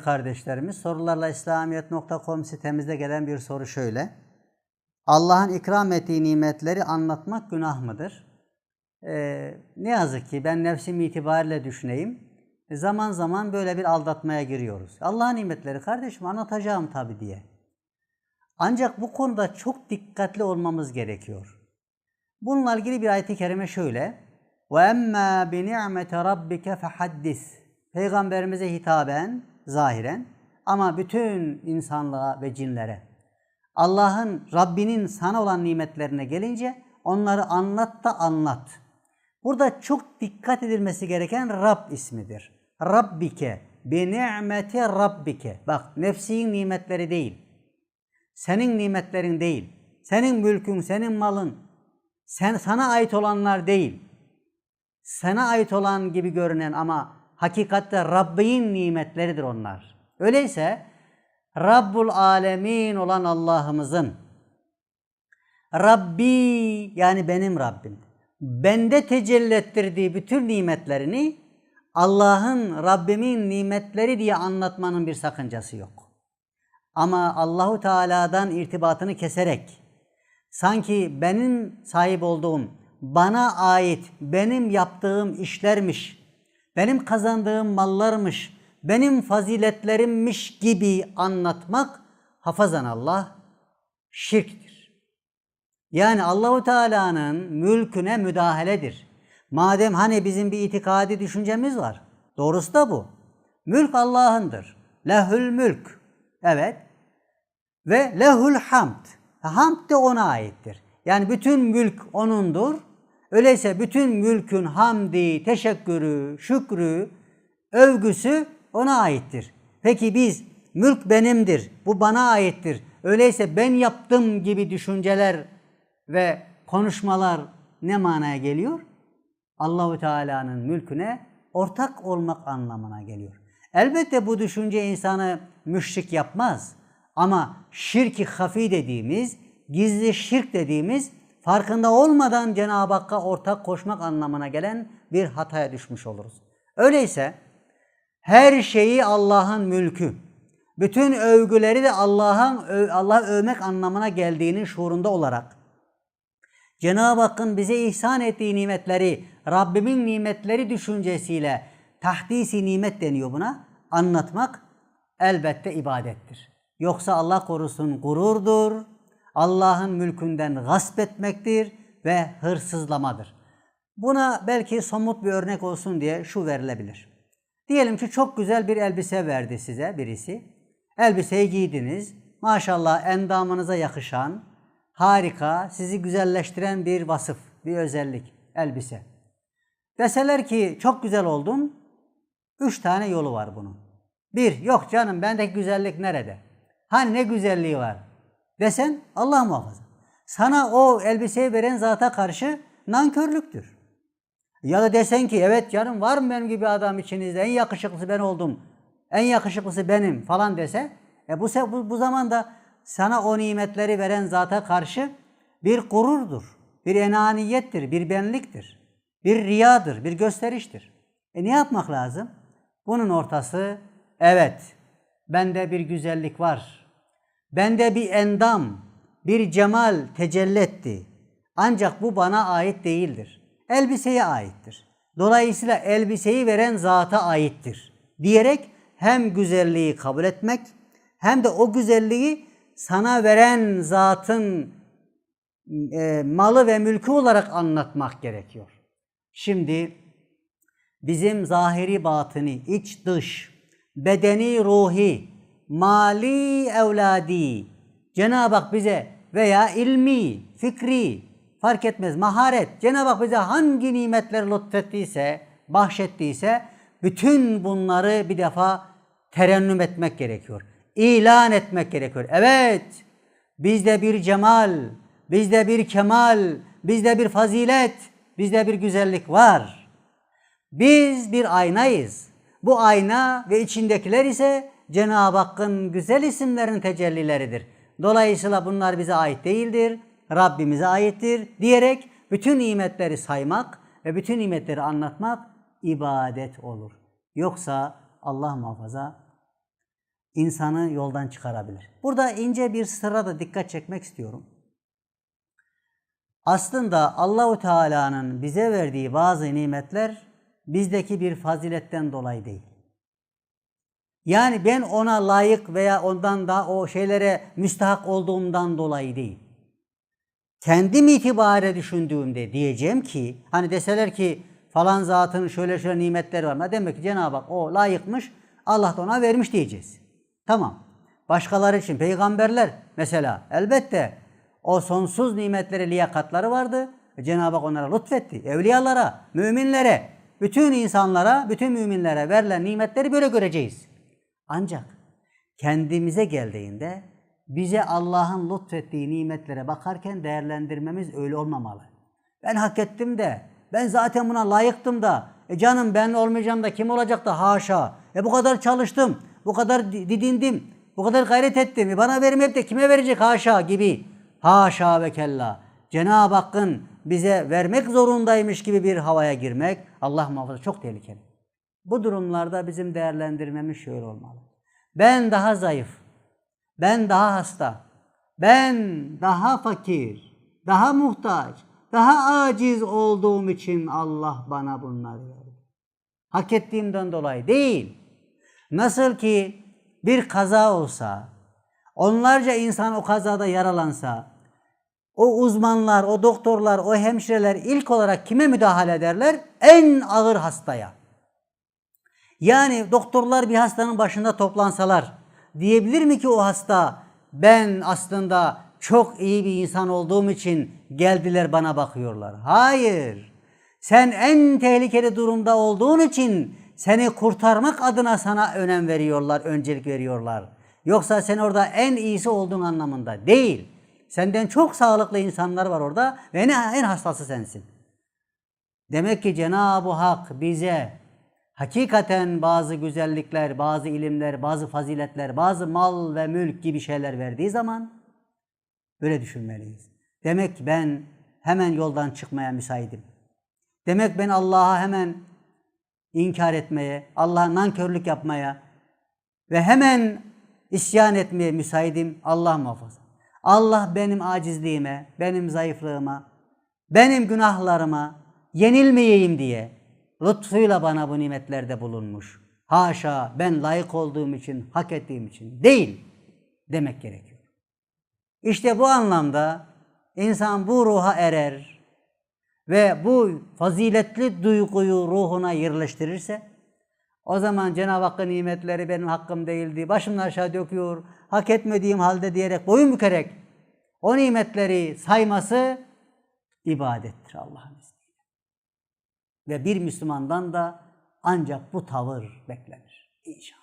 değerli kardeşlerimiz. Sorularla İslamiyet.com sitemizde gelen bir soru şöyle. Allah'ın ikram ettiği nimetleri anlatmak günah mıdır? Ee, ne yazık ki ben nefsim itibariyle düşüneyim. Zaman zaman böyle bir aldatmaya giriyoruz. Allah'ın nimetleri kardeşim anlatacağım tabii diye. Ancak bu konuda çok dikkatli olmamız gerekiyor. Bununla ilgili bir ayet-i kerime şöyle. وَاَمَّا بِنِعْمَةَ رَبِّكَ فَحَدِّث Peygamberimize hitaben, zahiren ama bütün insanlığa ve cinlere. Allah'ın, Rabbinin sana olan nimetlerine gelince onları anlat da anlat. Burada çok dikkat edilmesi gereken Rab ismidir. Rabbike, bi ni'meti Rabbike. Bak nefsinin nimetleri değil. Senin nimetlerin değil. Senin mülkün, senin malın. Sen, sana ait olanlar değil. Sana ait olan gibi görünen ama hakikatte Rabbin nimetleridir onlar. Öyleyse Rabbul Alemin olan Allah'ımızın Rabbi yani benim Rabbim bende tecelli ettirdiği bütün nimetlerini Allah'ın Rabbimin nimetleri diye anlatmanın bir sakıncası yok. Ama Allahu Teala'dan irtibatını keserek sanki benim sahip olduğum bana ait benim yaptığım işlermiş, benim kazandığım mallarmış, benim faziletlerimmiş gibi anlatmak hafazan Allah şirktir. Yani Allahu Teala'nın mülküne müdahaledir. Madem hani bizim bir itikadi düşüncemiz var. Doğrusu da bu. Mülk Allah'ındır. Lehül mülk. Evet. Ve lehül hamd. Hamd de ona aittir. Yani bütün mülk onundur. Öyleyse bütün mülkün hamdi, teşekkürü, şükrü, övgüsü ona aittir. Peki biz mülk benimdir, bu bana aittir. Öyleyse ben yaptım gibi düşünceler ve konuşmalar ne manaya geliyor? Allahu Teala'nın mülküne ortak olmak anlamına geliyor. Elbette bu düşünce insanı müşrik yapmaz. Ama şirki hafi dediğimiz, gizli şirk dediğimiz farkında olmadan Cenab-ı Hakk'a ortak koşmak anlamına gelen bir hataya düşmüş oluruz. Öyleyse her şeyi Allah'ın mülkü, bütün övgüleri de Allah'ın Allah övmek anlamına geldiğinin şuurunda olarak Cenab-ı Hakk'ın bize ihsan ettiği nimetleri, Rabbimin nimetleri düşüncesiyle tahdisi nimet deniyor buna. Anlatmak elbette ibadettir. Yoksa Allah korusun gururdur, Allah'ın mülkünden gasp etmektir ve hırsızlamadır. Buna belki somut bir örnek olsun diye şu verilebilir. Diyelim ki çok güzel bir elbise verdi size birisi. Elbiseyi giydiniz. Maşallah endamınıza yakışan, harika, sizi güzelleştiren bir vasıf, bir özellik, elbise. Deseler ki çok güzel oldun, üç tane yolu var bunun. Bir, yok canım bendeki güzellik nerede? Hani ne güzelliği var? Desen Allah muhafaza. Sana o elbiseyi veren zata karşı nankörlüktür. Ya da desen ki evet canım var mı benim gibi adam içinizde en yakışıklısı ben oldum. En yakışıklısı benim falan dese e bu, bu, bu zamanda sana o nimetleri veren zata karşı bir gururdur, bir enaniyettir, bir benliktir, bir riyadır, bir gösteriştir. E ne yapmak lazım? Bunun ortası evet bende bir güzellik var. Bende bir endam, bir cemal tecelli etti. Ancak bu bana ait değildir. Elbiseye aittir. Dolayısıyla elbiseyi veren zata aittir. Diyerek hem güzelliği kabul etmek hem de o güzelliği sana veren zatın e, malı ve mülkü olarak anlatmak gerekiyor. Şimdi bizim zahiri batını, iç dış, bedeni ruhi, mali evladi Cenab-ı Hak bize veya ilmi, fikri fark etmez maharet Cenab-ı Hak bize hangi nimetler lütfettiyse, bahşettiyse bütün bunları bir defa terennüm etmek gerekiyor ilan etmek gerekiyor. Evet, bizde bir cemal, bizde bir kemal, bizde bir fazilet, bizde bir güzellik var. Biz bir aynayız. Bu ayna ve içindekiler ise Cenab-ı Hakk'ın güzel isimlerin tecellileridir. Dolayısıyla bunlar bize ait değildir, Rabbimize aittir diyerek bütün nimetleri saymak ve bütün nimetleri anlatmak ibadet olur. Yoksa Allah muhafaza insanı yoldan çıkarabilir. Burada ince bir sıra da dikkat çekmek istiyorum. Aslında Allahu Teala'nın bize verdiği bazı nimetler bizdeki bir faziletten dolayı değil. Yani ben ona layık veya ondan da o şeylere müstahak olduğumdan dolayı değil. Kendim itibare düşündüğümde diyeceğim ki hani deseler ki falan zatın şöyle şöyle nimetleri var. Ne demek ki Cenab-ı Hak o layıkmış Allah da ona vermiş diyeceğiz. Tamam. Başkaları için peygamberler mesela elbette o sonsuz nimetleri liyakatları vardı. Cenab-ı Hak onlara lütfetti. Evliyalara, müminlere, bütün insanlara, bütün müminlere verilen nimetleri böyle göreceğiz. Ancak kendimize geldiğinde bize Allah'ın lütfettiği nimetlere bakarken değerlendirmemiz öyle olmamalı. Ben hak ettim de, ben zaten buna layıktım da, e canım ben olmayacağım da kim olacak da haşa. E bu kadar çalıştım, bu kadar didindim, bu kadar gayret ettim. E bana vermeyip de kime verecek haşa gibi. Haşa ve kella. Cenab-ı Hakk'ın bize vermek zorundaymış gibi bir havaya girmek Allah muhafaza çok tehlikeli. Bu durumlarda bizim değerlendirmemiz şöyle olmalı. Ben daha zayıf, ben daha hasta, ben daha fakir, daha muhtaç, daha aciz olduğum için Allah bana bunları verdi. Hak ettiğimden dolayı değil. Nasıl ki bir kaza olsa, onlarca insan o kazada yaralansa, o uzmanlar, o doktorlar, o hemşireler ilk olarak kime müdahale ederler? En ağır hastaya. Yani doktorlar bir hastanın başında toplansalar diyebilir mi ki o hasta ben aslında çok iyi bir insan olduğum için geldiler bana bakıyorlar. Hayır. Sen en tehlikeli durumda olduğun için seni kurtarmak adına sana önem veriyorlar, öncelik veriyorlar. Yoksa sen orada en iyisi olduğun anlamında değil. Senden çok sağlıklı insanlar var orada ve en, hastası sensin. Demek ki Cenab-ı Hak bize hakikaten bazı güzellikler, bazı ilimler, bazı faziletler, bazı mal ve mülk gibi şeyler verdiği zaman böyle düşünmeliyiz. Demek ki ben hemen yoldan çıkmaya müsaitim. Demek ben Allah'a hemen inkar etmeye, Allah'a nankörlük yapmaya ve hemen isyan etmeye müsaitim. Allah muhafaza. Allah benim acizliğime, benim zayıflığıma, benim günahlarıma yenilmeyeyim diye lütfuyla bana bu nimetlerde bulunmuş. Haşa ben layık olduğum için, hak ettiğim için değil demek gerekiyor. İşte bu anlamda insan bu ruha erer ve bu faziletli duyguyu ruhuna yerleştirirse o zaman Cenab-ı Hakk'ın nimetleri benim hakkım değildi. Başımdan aşağı döküyor. Hak etmediğim halde diyerek boyun bükerek o nimetleri sayması ibadettir Allah'ın. Ve bir Müslümandan da ancak bu tavır beklenir inşallah.